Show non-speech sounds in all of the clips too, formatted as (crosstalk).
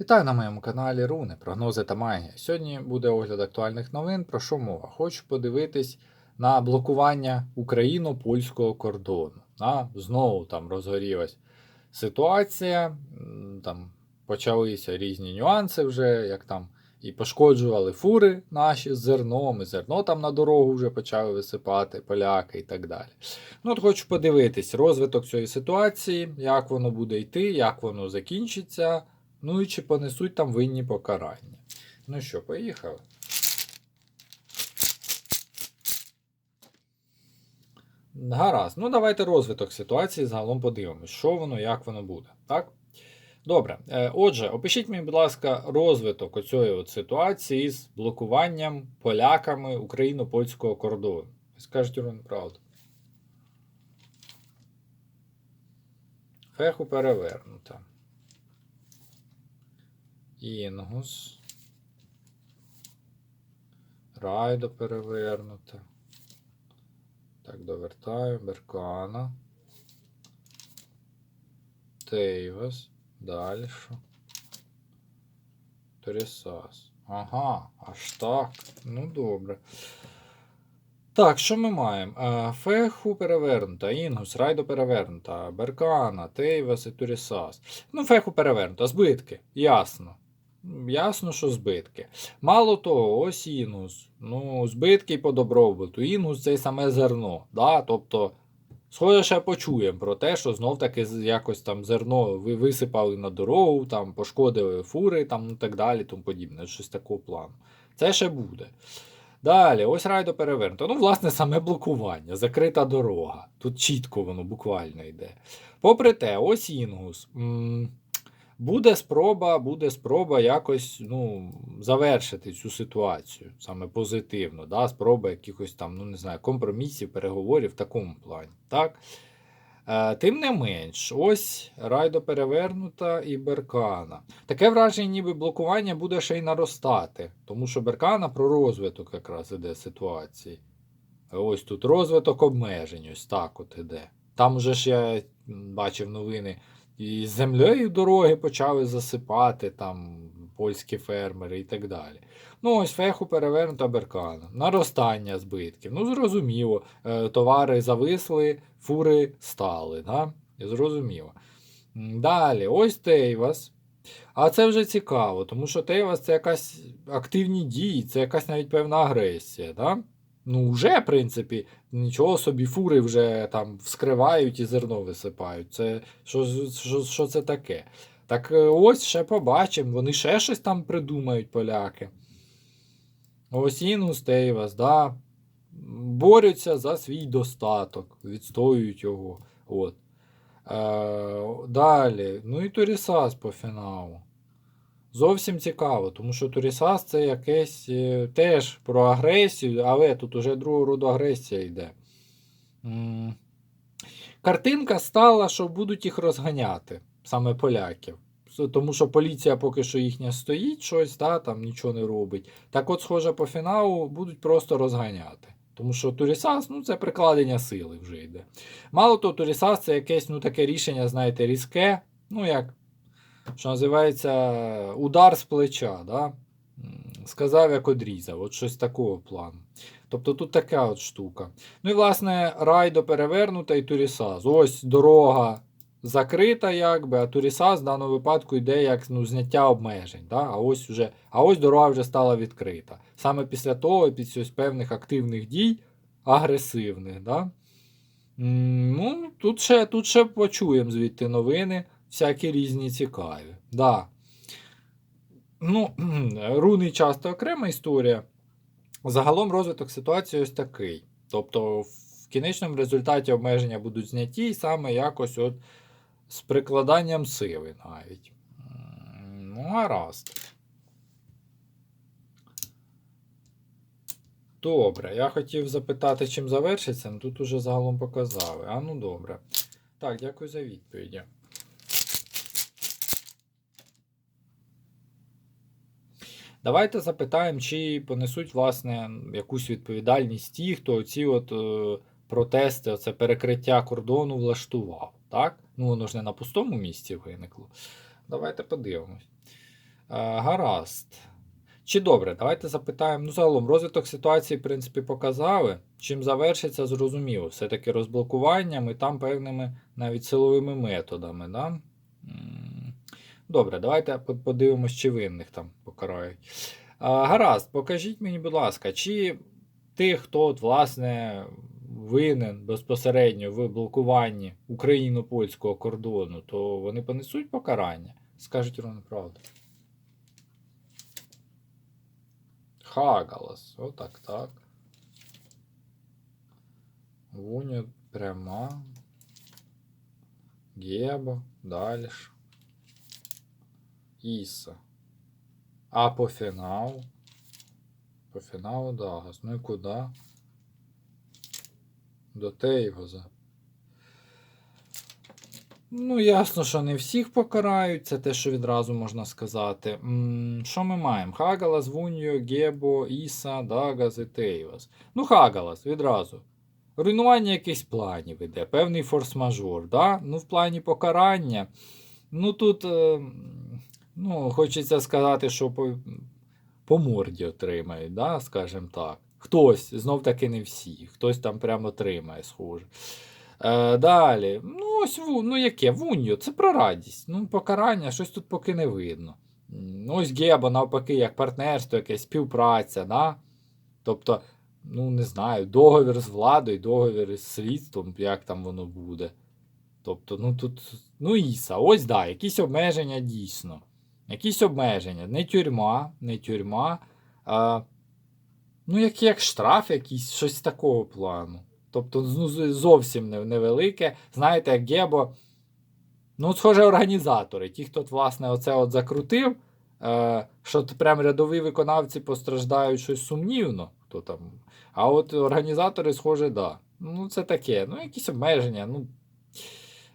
Вітаю на моєму каналі Руни, прогнози та магія. Сьогодні буде огляд актуальних новин. Про що мова? Хочу подивитись на блокування україно-польського кордону. А, знову там розгорілась ситуація, там почалися різні нюанси вже, як там і пошкоджували фури наші з зерном, і зерно там на дорогу вже почали висипати, поляки і так далі. Ну, от хочу подивитись розвиток цієї ситуації, як воно буде йти, як воно закінчиться. Ну і чи понесуть там винні покарання. Ну що, поїхали. Гаразд. Ну, давайте розвиток ситуації загалом подивимось, що воно, як воно буде. Так? Добре. Е, Отже, опишіть мені, будь ласка, розвиток оцієї ситуації з блокуванням поляками україно-польського кордону. Скажіть Ірон, правду. Феху перевернута. Інгус. Райдо перевернута. Так, довертаю. Беркана. Тейвас. Далі. що? Торісас. Ага, аж так. Ну добре. Так, що ми маємо? Е, Феху перевернута, Інгус, Райдо перевернута, Беркана, Тейвас і Турісас. Ну, феху перевернута, збитки, ясно. Ясно, що збитки. Мало того, ось Інгус. Ну, збитки по добробуту. Інгус це саме зерно. Да? Тобто, схоже, ще почуємо про те, що знов таки якось там зерно висипали на дорогу, там пошкодили фури там, ну, так далі, тому подібне. Щось такого плану. Це ще буде. Далі, ось райдо перевернуто. Ну, власне, саме блокування, закрита дорога. Тут чітко воно буквально йде. Попри те, ось інгус. М, Буде спроба, буде спроба якось ну, завершити цю ситуацію саме позитивно. Да? Спроба якихось там, ну не знаю, компромісів, переговорів в такому плані. Так? Е, Тим не менш, ось райдо перевернута і беркана. Таке враження, ніби блокування буде ще й наростати, тому що беркана про розвиток якраз іде ситуації. Ось тут розвиток обмежень, ось так от іде. Там уже ж я бачив новини, і землею дороги почали засипати там польські фермери і так далі. Ну, ось феху перевернута беркана. Наростання збитків. Ну, зрозуміло, е, товари зависли, фури стали. Да? Зрозуміло. Далі, ось Тейвас. А це вже цікаво, тому що Тейвас це якась активні дії, це якась навіть певна агресія. Да? Ну, вже, в принципі, нічого собі, фури вже там вскривають і зерно висипають. Це, що, що, що це таке? Так е, ось ще побачимо, вони ще щось там придумають, поляки. Ось Інгус Тейвас, да. Борються за свій достаток, відстоюють його. От. Е, далі. Ну і Турісас по фіналу. Зовсім цікаво, тому що Турісас це якесь е, теж про агресію, але тут уже другого роду агресія йде. Картинка стала, що будуть їх розганяти, саме поляків. Тому що поліція поки що їхня стоїть, щось, да, там нічого не робить. Так от, схоже, по фіналу будуть просто розганяти. Тому що Турісас, ну, це прикладення сили вже йде. Мало того, Турісас це якесь ну, таке рішення, знаєте, різке, ну як, що називається, удар з плеча. Да? Сказав, як одрізав, от щось такого плану. Тобто тут така от штука. Ну і власне райдо перевернута і Турісас. Ось дорога закрита, якби, а Турісас в даному випадку йде як ну, зняття обмежень. Да? А, ось вже, а ось дорога вже стала відкрита. Саме після того, після певних активних дій, агресивних. Да? Ну, тут ще, тут ще почуємо звідти новини, всякі різні цікаві. Да. Ну, (clears throat) руни часто окрема історія. Загалом розвиток ситуації ось такий. Тобто, в кінечному результаті обмеження будуть зняті, і саме якось от з прикладанням сили навіть. Ну, гаразд. Добре, я хотів запитати, чим завершиться, але тут уже загалом показали. А ну добре. Так, дякую за відповіді. Давайте запитаємо, чи понесуть власне якусь відповідальність ті, хто ці от е, протести, оце перекриття кордону влаштував. Так? Ну воно ж не на пустому місці виникло. Давайте подивимось. гаразд. Чи добре, давайте запитаємо. Ну, загалом, розвиток ситуації, в принципі, показали. Чим завершиться, зрозуміло. Все-таки розблокуванням і там певними навіть силовими методами. Да? Добре, давайте по- подивимось, чи винних там покарають. А, гаразд, покажіть мені, будь ласка, чи тих, хто, от, власне, винен безпосередньо в блокуванні україно-польського кордону, то вони понесуть покарання? Скажуть ровно правду. Хагалас. Отак, так. Вуня пряма. Гебо. Далі. Іса. А по фіналу? По Дагас. Ну і куди? До Тейвоза. Ну, ясно, що не всіх покарають, це те, що відразу можна сказати. М, Що ми маємо? Хагалас, Вуньо, Гебо, Іса, Дагас і Тейвас. Ну, Хагалас, відразу. Руйнування якихось планів іде, певний форс-мажор. Да? Ну, в плані покарання. Ну тут, е, ну, хочеться сказати, що по, по морді отримають, да? скажімо так. Хтось, знов таки не всі, хтось там прямо отримає, схоже. Е, далі. Ну, ось ну яке? Вуньо, це про радість. Ну, покарання, щось тут поки не видно. Ну, ось Геба, навпаки, як партнерство, якесь співпраця, да? Тобто, ну не знаю, договір з владою, договір з слідством, як там воно буде. Тобто, ну тут, ну Іса, ось да, якісь обмеження дійсно. Якісь обмеження. Не тюрма, не тюрма. А, ну, як, як штраф, якийсь, щось такого плану. Тобто, ну, зовсім невелике. Знаєте, як Гебо. Ну, схоже, організатори. Ті, хто, власне, оце от закрутив, е, що прям рядові виконавці постраждають щось сумнівно. Хто там. А от організатори, схоже, да. Ну, це таке. Ну, якісь обмеження. Ну,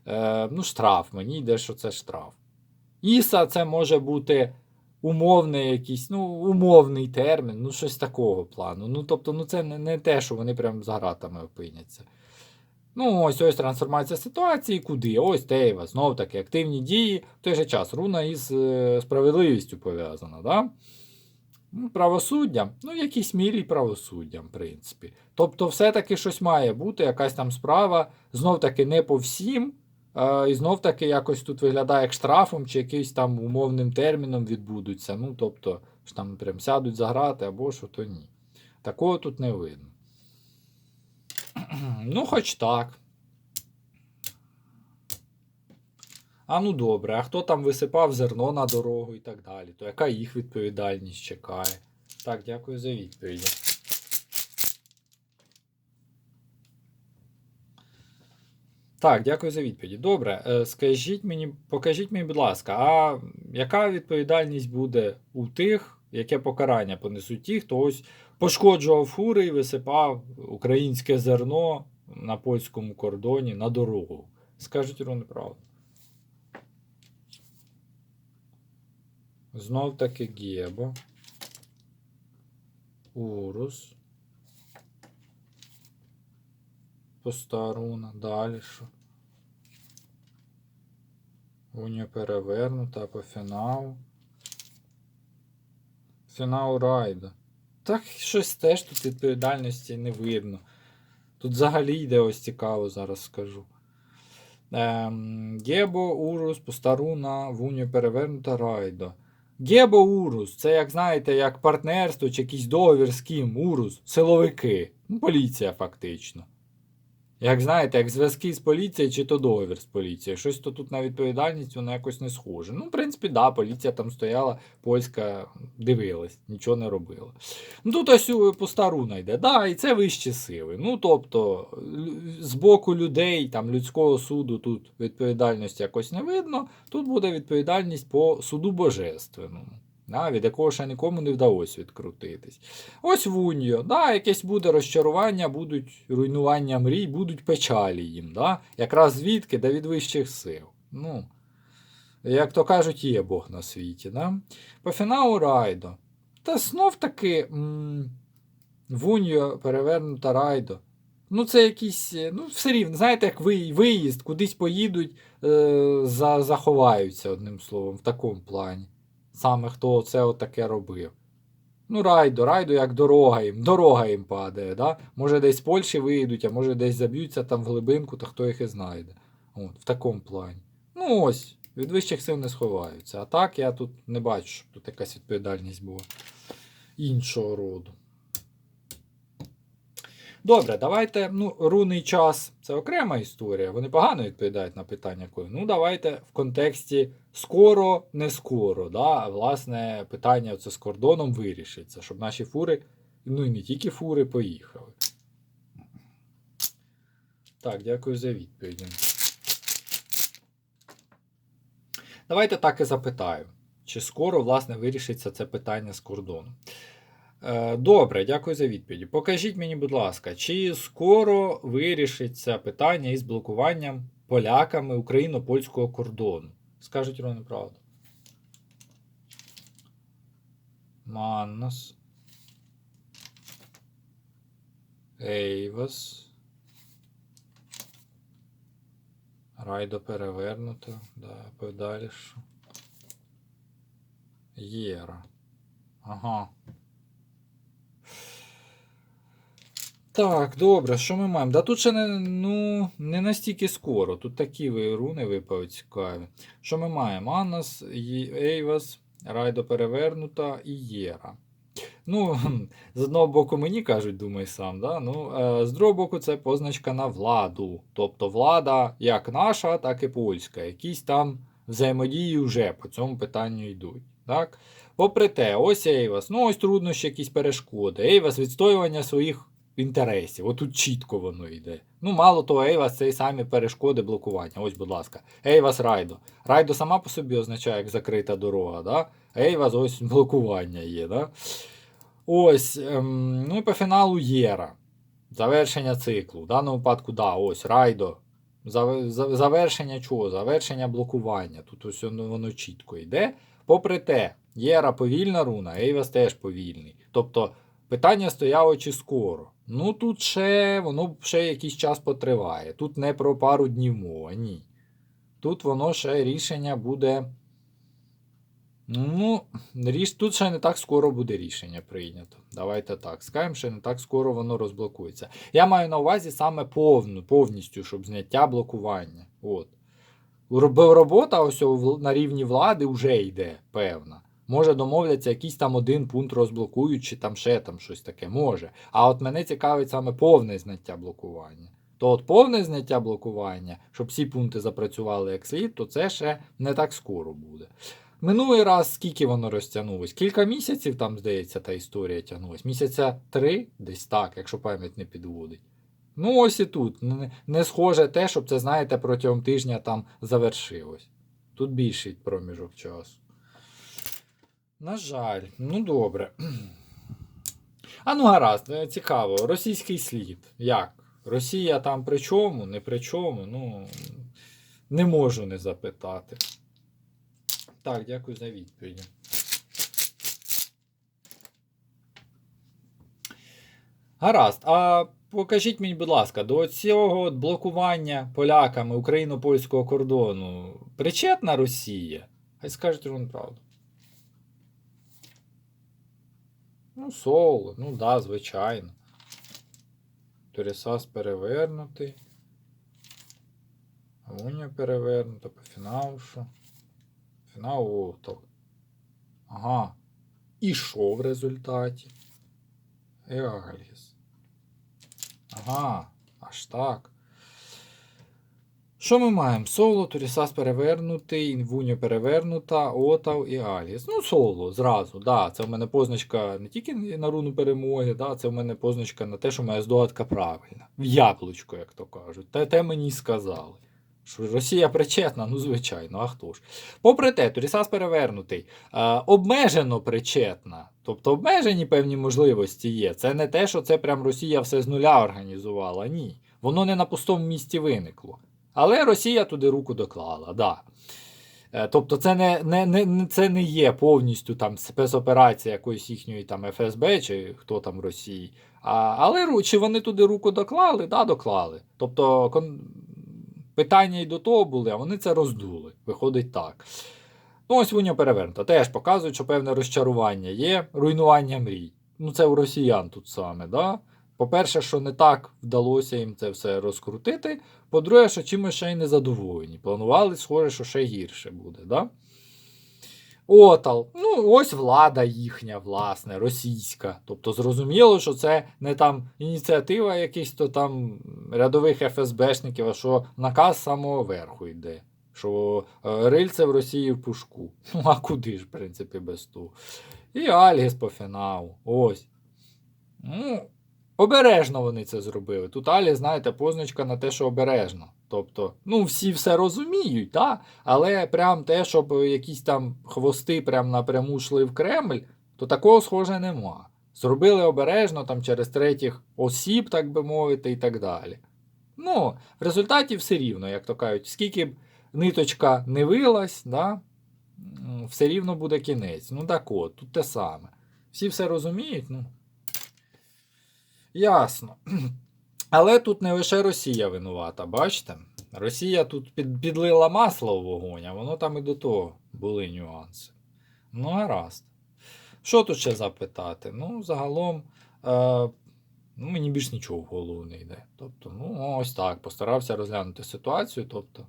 е, ну штраф. Мені йде, що це штраф. Іса це може бути умовний якийсь, ну, умовний термін, ну, щось такого плану. Ну, тобто, ну, це не, не те, що вони прям за гратами опиняться. Ну, ось ось трансформація ситуації, куди? Ось Тейва, знов таки активні дії, в той же час руна із е, справедливістю пов'язана, да? Ну, правосуддя, ну, в якійсь мірі правосуддям, в принципі. Тобто, все-таки щось має бути, якась там справа, знов таки не по всім, і знов таки якось тут виглядає як штрафом чи якимось там умовним терміном відбудуться. Ну, тобто, що там прям сядуть за грати або що, то ні. Такого тут не видно. (clears throat) Ну, хоч так. А ну добре, а хто там висипав зерно на дорогу і так далі, то яка їх відповідальність чекає? Так, дякую за відповіді. Так, дякую за відповіді. Добре, е, скажіть мені, покажіть мені, будь ласка, а яка відповідальність буде у тих, яке покарання понесуть ті, хто ось пошкоджував фури і висипав українське зерно на польському кордоні на дорогу? Скажіть Іру неправду. Знов таки Гебо. Урус. Постаруна. Далі що? Унія перевернута по фіналу. Фінал райда. Так щось теж тут відповідальності не видно. Тут взагалі йде ось цікаво, зараз скажу. Ем, Гебо, Урус, Постаруна, Вуню перевернута райда. Гебо Урус, це, як знаєте, як партнерство чи якийсь договір з ким? Урус, силовики. Ну, поліція фактично. Як знаєте, як зв'язки з поліцією чи то договір з поліцією. Щось то тут на відповідальність воно якось не схоже. Ну, в принципі, да, поліція там стояла, польська дивилась, нічого не робила. Ну тут ось у- пуста руна йде. Да, і це вищі сили. Ну, тобто, з боку людей, там, людського суду тут відповідальності якось не видно. Тут буде відповідальність по суду божественному. Да, від якого ще нікому не вдалося відкрутитись. Ось Вуньо, да, якесь буде розчарування, будуть руйнування мрій, будуть печалі їм. Да? Якраз звідки? Да від вищих сил. Ну, як то кажуть, є Бог на світі. Да? По фіналу Райдо. Та знов таки Вуньо перевернута Райдо. Ну, це якийсь, е, ну, все рівно, знаєте, як виїзд, кудись поїдуть, е- за- заховаються, одним словом, в такому плані. Саме хто це от таке робив. Ну, райду, райду, як дорога їм, дорога їм падає. Да? Може десь з Польщі виїдуть, а може десь заб'ються там в глибинку, то хто їх і знайде. От, в такому плані. Ну ось, від вищих сил не сховаються. А так я тут не бачу, щоб тут якась відповідальність була іншого роду. Добре, давайте. Ну, рунний час це окрема історія. Вони погано відповідають на питання коли. Ну, давайте в контексті скоро, не скоро. Да? Власне, питання це з кордоном вирішиться, щоб наші фури, ну і не тільки фури, поїхали. Так, дякую за відповідь. Давайте так і запитаю. Чи скоро, власне, вирішиться це питання з кордоном? Е, Добре, дякую за відповіді. Покажіть мені, будь ласка, чи скоро вирішиться питання із блокуванням поляками україно-польського кордону? Скажуть вони правду. Маннос. Ейвас. Райдо перевернуто. Да, подалі що. Єра. Ага. Так, добре, що ми маємо? Да тут ще не, ну, не настільки скоро. Тут такі руни випали цікаві. Що ми маємо? Аннас, Ейвас, Райдо перевернута і Єра. Ну, з одного боку, мені кажуть, думай сам, да? ну, е, з другого боку, це позначка на владу. Тобто влада як наша, так і польська. Якісь там взаємодії вже по цьому питанню йдуть. Так? Попри те, ось Ейвас, ну ось труднощі, якісь перешкоди. Ейвас відстоювання своїх інтересів. Отут чітко воно йде. Ну, мало того, Ейвас це самі перешкоди блокування. Ось, будь ласка. Ейвас Райдо. Райдо сама по собі означає як закрита дорога. Да? Ейвас ось блокування є. Да? Ось. Ем, ну і по фіналу Єра. Завершення циклу. В даному випадку, да, ось Райдо. Завершення чого? Завершення блокування. Тут ось воно, воно чітко йде. Попри те, Єра повільна руна, Ейвас теж повільний. Тобто питання стояло чи скоро. Ну тут ще воно ще якийсь час потриває. Тут не про пару днів мова, ні. Тут воно ще рішення буде. Ну, тут ще не так скоро буде рішення прийнято. Давайте так. Скажемо, що не так скоро воно розблокується. Я маю на увазі саме повну, повністю, щоб зняття блокування. От. Робота ось на рівні влади вже йде певна. Може домовляться, якийсь там один пункт розблокують, чи там ще там щось таке. Може. А от мене цікавить саме повне зняття блокування. То от повне зняття блокування, щоб всі пункти запрацювали як слід, то це ще не так скоро буде. Минулий раз скільки воно розтягнулось? Кілька місяців там, здається, та історія тягнулась. Місяця три, десь так, якщо пам'ять не підводить. Ну, ось і тут. Не, схоже те, щоб це, знаєте, протягом тижня там завершилось. Тут більший проміжок часу. На жаль, ну добре. (clears throat) А ну гаразд, е, цікаво, російський слід. Як? Росія там при чому, не при чому, ну не можу не запитати. Так, дякую за відповідь. Гаразд. А покажіть мені, будь ласка, до цього от блокування поляками україно-польського кордону причетна Росія? Хай скажуть вам правду. Ну, соло, ну да, звичайно. Торісас перевернутий. Уня перевернута, по фіналу що? Фінал о. Ага. І що в результаті? Еагальгіс. Ага, аж так. Що ми маємо? Соло, Турісас перевернутий, Інвуньо перевернута, Отав і Альгіс. Ну, соло, зразу. Да, Це в мене позначка не тільки на руну перемоги, да, це в мене позначка на те, що моя здогадка правильна. В яблучко, як то кажуть. Те, те мені сказали. Що Росія причетна, ну звичайно, а хто ж. Попри те, Турісас перевернутий, е, обмежено причетна. Тобто обмежені певні можливості є. Це не те, що це прям Росія все з нуля організувала. Ні. Воно не на пустому місці виникло. Але Росія туди руку доклала, да. Е, Тобто це не, не, не, це не є повністю там спецоперація якоїсь їхньої там ФСБ чи хто там в Росії. А, але чи вони туди руку доклали? Да, доклали. Тобто кон... питання і до того були, а вони це роздули. Виходить так. Ну, ось Вуня перевернута. Теж показують, що певне розчарування є, руйнування мрій. Ну, це у росіян тут саме, да? По-перше, що не так вдалося їм це все розкрутити. По-друге, що чимось ще й не задоволені. Планували, схоже, що ще гірше буде, да? Отал. Ну, ось влада їхня, власне, російська. Тобто зрозуміло, що це не там ініціатива якихось то там рядових ФСБшників, а що наказ самого верху йде. Що е, рильце в Росії в пушку. (laughs) Ну, а куди ж, в принципі, без того. І Альгіс по фіналу. Ось. Ну, обережно вони це зробили. Тут Алі, знаєте, позначка на те, що обережно. Тобто, ну, всі все розуміють, та? але прям те, щоб якісь там хвости прям напряму йшли в Кремль, то такого схоже нема. Зробили обережно там через третіх осіб, так би мовити, і так далі. Ну, в результаті все рівно, як то кажуть, скільки б ниточка не вилась, да, все рівно буде кінець. Ну так от, тут те саме. Всі все розуміють, ну. Ясно. (clears throat) Але тут не лише Росія винувата, бачите? Росія тут під, підлила масло в вогонь, а воно там і до того були нюанси. Ну, гаразд. Що тут ще запитати? Ну, загалом, е, ну, мені більш нічого в голову не йде. Тобто, ну, ось так. Постарався розглянути ситуацію. Тобто,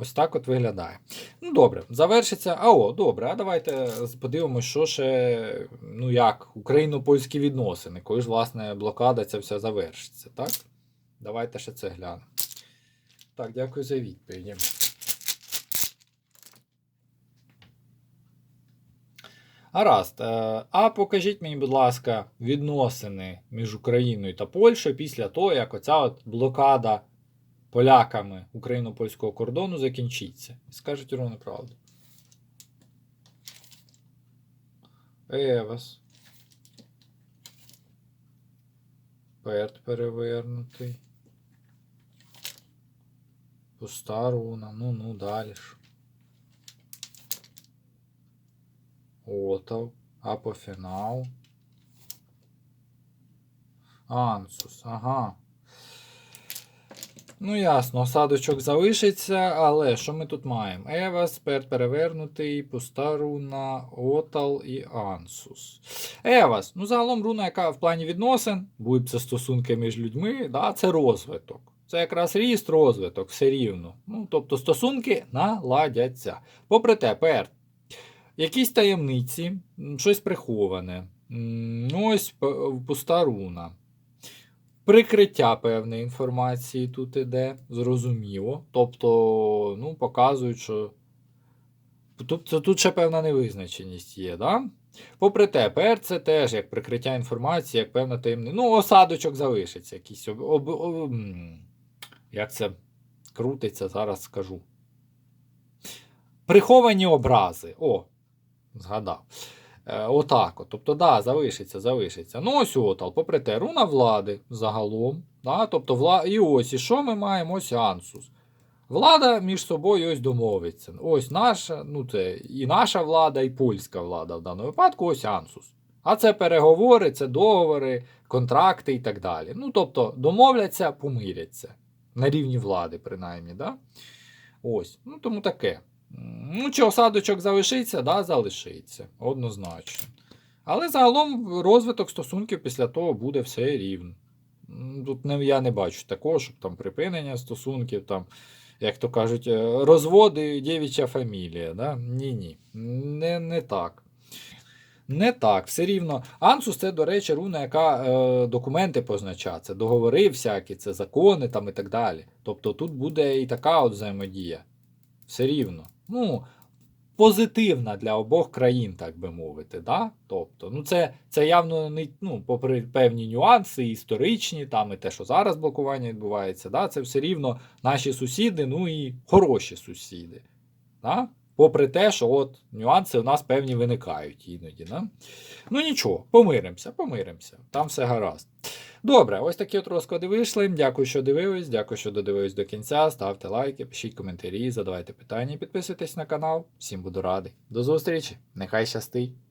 ось так от виглядає. Ну, добре, завершиться. А о, добре, а давайте подивимося, що ще, ну як, україно-польські відносини, коли ж, власне, блокада ця вся завершиться, так? Давайте ще це глянемо. Так, дякую за відповіді. Гаразд. е, А покажіть мені, будь ласка, відносини між Україною та Польщею після того, як оця от блокада поляками україно-польського кордону закінчиться. Скажуть ровно правду. Евас. Перт перевернутий. Пуста руна. Ну, ну, далі ж. Отав. Апофінал. Ансус. Ага. Ну, ясно, осадочок залишиться, але що ми тут маємо? Евас, перт перевернутий, пуста руна, Отал і Ансус. Евас, ну загалом руна, яка в плані відносин, будь це стосунки між людьми, да, це розвиток. Це якраз ріст, розвиток, все рівно. Ну, тобто стосунки наладяться. Попри те, перт. Якісь таємниці, щось приховане. Ось пуста руна. Прикриття певної інформації тут іде, зрозуміло. Тобто, ну, показують, що тут, тут ще певна невизначеність є, да? Попри те, ПР це теж як прикриття інформації, як певна таємниця. Ну, осадочок залишиться якийсь. Об, об, об, як це крутиться, зараз скажу. Приховані образи. О, згадав. Е, Отак. От. Тобто, да, залишиться, залишиться. Ну, ось отал, попри те, руна влади загалом. Да? Тобто, вла... І ось, і що ми маємо? Ось Ансус. Влада між собою ось домовиться. Ось наша, ну це і наша влада, і польська влада в даному випадку, ось Ансус. А це переговори, це договори, контракти і так далі. Ну, тобто, домовляться, помиряться. На рівні влади, принаймні. Да? Ось. Ну, тому таке. Ну, чи осадочок залишиться, да, залишиться. Однозначно. Але загалом розвиток стосунків після того буде все рівно. Тут не, я не бачу такого, щоб там припинення стосунків, там, як то кажуть, е, розводи дівча фамілія. Да? Ні-ні. Не, не так. Не так, все рівно. Ансус це, до речі, руна, яка е, документи позначає. Це договори всякі, це закони там і так далі. Тобто тут буде і така от взаємодія. Все рівно. Ну, позитивна для обох країн, так би мовити. Да? Тобто, ну це, це явно не ну, попри певні нюанси, історичні, там і те, що зараз блокування відбувається, да? це все рівно наші сусіди, ну і хороші сусіди. Да? Попри те, що от нюанси у нас певні виникають іноді. Да? Ну нічого, помиримося, помиримося. Там все гаразд. Добре, ось такі от розклади вийшли. Дякую, що дивились. Дякую, що додивились до кінця. Ставте лайки, пишіть коментарі, задавайте питання, підписуйтесь на канал. Всім буду радий. До зустрічі! Нехай щастить!